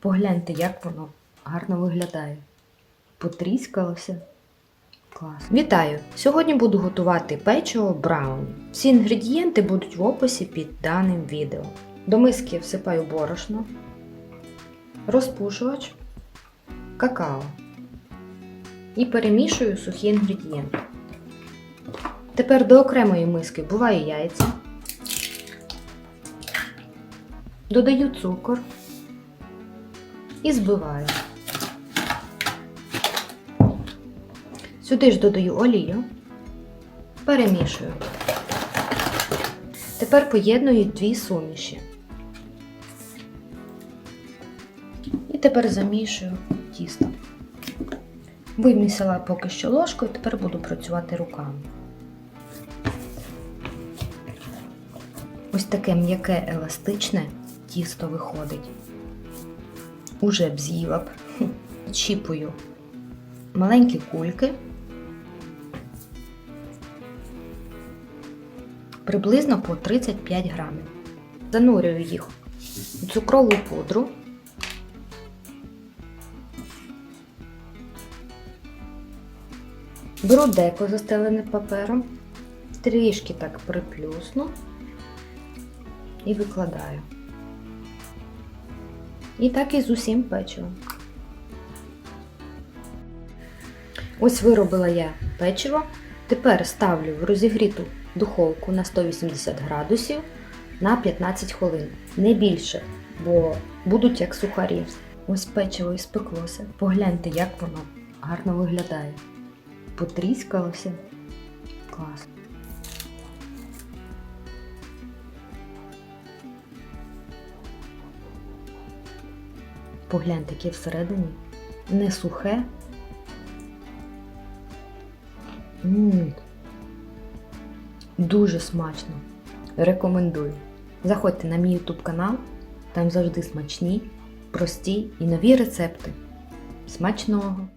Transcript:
Погляньте, як воно гарно виглядає. Потріскалося. Клас. Вітаю! Сьогодні буду готувати печиво брауні. Всі інгредієнти будуть в описі під даним відео. До миски всипаю борошно, розпушувач, какао і перемішую сухі інгредієнти. Тепер до окремої миски буваю яйця, додаю цукор і збиваю. Сюди ж додаю олію, перемішую. Тепер поєдную дві суміші. І тепер замішую тісто. Вимісила поки що ложкою, тепер буду працювати руками. Ось таке м'яке еластичне тісто виходить. Уже б з'їла б. Чіпую маленькі кульки. Приблизно по 35 грамів. Занурюю їх у цукрову пудру. Беру деко застелене папером, трішки так приплюсну і викладаю. І так і з усім печивом. Ось виробила я печиво. Тепер ставлю в розігріту духовку на 180 градусів на 15 хвилин. Не більше, бо будуть як сухарі. Ось печиво і спеклося. Погляньте, як воно гарно виглядає. Потріскалося. Клас. Погляньте, яке всередині. Не сухе. Ммм. Дуже смачно. Рекомендую. Заходьте на мій YouTube канал, там завжди смачні, прості і нові рецепти. Смачного!